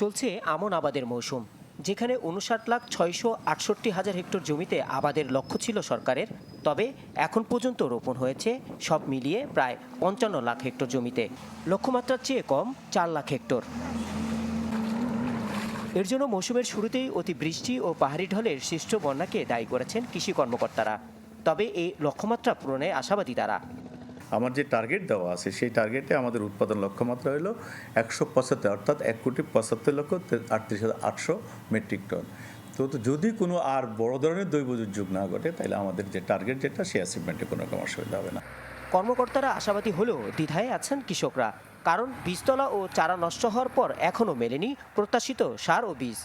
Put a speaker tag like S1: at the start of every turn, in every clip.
S1: চলছে আমন আবাদের মৌসুম, যেখানে উনষাট লাখ ছয়শো আটষট্টি হাজার হেক্টর জমিতে আবাদের লক্ষ্য ছিল সরকারের। তবে এখন পর্যন্ত রোপণ হয়েছে সব মিলিয়ে প্রায় পঞ্চান্ন লাখ হেক্টর জমিতে। লক্ষ্যমাত্রার চেয়ে কম চার লাখ হেক্টর। এর জন্য মৌসুমের শুরুতেই অতি বৃষ্টি ও পাহাড়ি ঢলের সৃষ্ট বন্যাকে দায়ী করেছেন কৃষি কর্মকর্তারা। তবে এই লক্ষ্যমাত্রা পূরণে আশাবাদী তারা।
S2: আমার যে টার্গেট দেওয়া আছে, সেই টার্গেটে আমাদের উৎপাদন লক্ষ্যমাত্রা হলো একশো পঁচাত্তর, অর্থাৎ এক কোটি পঁচাত্তর লক্ষ আটত্রিশ হাজার আটশো মেট্রিক টন তো যদি কোনো আর বড় ধরনের দৈব দুর্যোগ না ঘটে, তাহলে আমাদের যে টার্গেট যেটা, সেই অ্যাচিভমেন্টে কোনো রকম অসুবিধা হবে না।
S1: কর্মকর্তারা আশাবাদী হলেও দ্বিধায় আছেন কৃষকরা, কারণ বীজতলা ও চারা নষ্ট হওয়ার পর এখনও মেলেনি প্রত্যাশিত সার ও বীজ।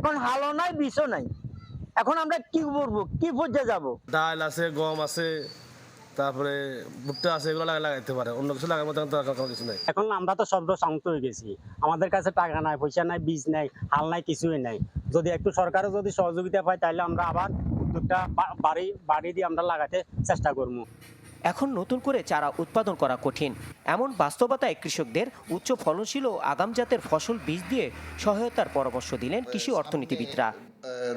S3: এখন হালও নাই বিষও নাই। এখন আমরা কি করব? কি পর্যায়ে যাব?
S4: ডাল আছে গম আছে তারপরে ভুট্টা আছে এগুলো লাগা লাগাইতে পারে। অন্য কিছু লাগার মতো দরকার কোনো কিছু নেই।
S5: এখন আমরা তো সব শান্ত হয়ে গেছি। আমাদের কাছে টাকা নাই পয়সা নাই বীজ নাই হাল নাই কিছুই নাই। যদি একটু সরকারও যদি সহযোগিতা পায় তাহলে আমরা আবার উদ্যোগটা বাড়ি বাড়ি দিয়ে আমরা লাগাতে চেষ্টা করব।
S1: এখন নতুন করে চারা উৎপাদন করা কঠিন। এমন বাস্তবতায় কৃষকদের উচ্চ ফলনশীল ও আগাম জাতের ফসল বীজ দিয়ে সহায়তার পরামর্শ দিলেন কৃষি অর্থনীতিবিদরা।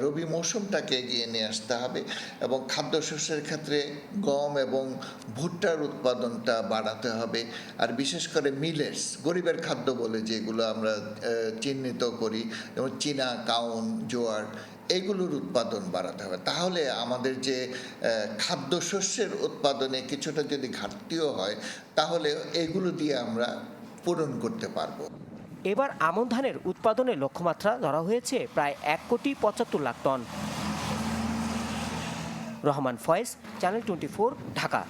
S6: রবি মৌসুমটাকে এগিয়ে নিয়ে আসতে হবে এবং খাদ্যশস্যের ক্ষেত্রে গম এবং ভুট্টার উৎপাদনটা বাড়াতে হবে। আর বিশেষ করে মিলেটস গরিবের খাদ্য বলে যেগুলো আমরা চিহ্নিত করি যেমন চীনা কাউন জোয়ার এগুলোর উৎপাদন বাড়াতে হবে। তাহলে আমাদের যে খাদ্যশস্যের উৎপাদনে কিছুটা যদি ঘাটতিও হয়, তাহলে এগুলো দিয়ে আমরা পূরণ করতে পারব।
S1: এবার আমন ধানের উৎপাদনের লক্ষ্যমাত্রা ধরা হয়েছে প্রায় এক কোটি পঁচাত্তর lakh ton. Rahman Faiz, channel twenty Dhaka.